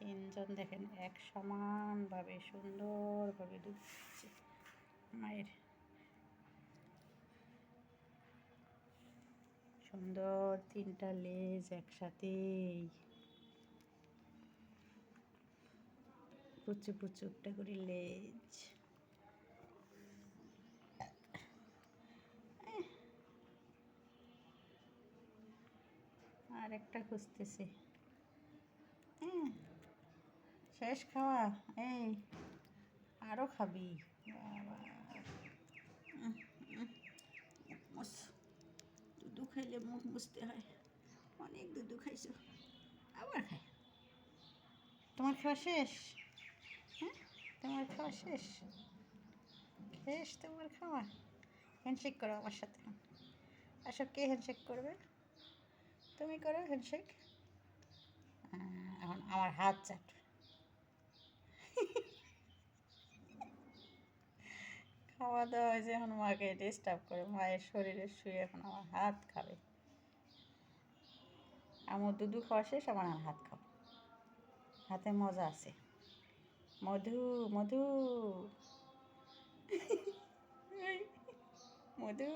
তিনজন দেখেন এক সমানভাবে, সুন্দরভাবে দুধ মায়ের। সুন্দর তিনটা লেজ একসাথেই। পুচু পুচু একটা করে লেজ। আর একটা খুঁজতেছি। শেষ খাওয়া? এই আরও খাবি। বাবা। উম, দুধু খাইলে মুখ মুছতে হয়। অনেক দুধু খাইছো। আবার খাই। তোমার খাওয়া শেষ? হ্যাঁ? তোমার খাওয়া শেষ? শেষ তোমার খাওয়া? হ্যান্ডশেক করো আমার সাথে। আসো কে হ্যান্ডশেক করবে? তুমি করো হ্যান্ডশেক এখন আমার হাত চাট। খাওয়া দাওয়া হয়েছে, এখন মাকে ডিস্টার্ব করে, মায়ের শরীরে শুয়ে এখন আমার হাত খাবে। আমার দুধু খাওয়া শেষ আমার আর হাত খাব। হাতে মজা আছে। মধু মধু। মধু।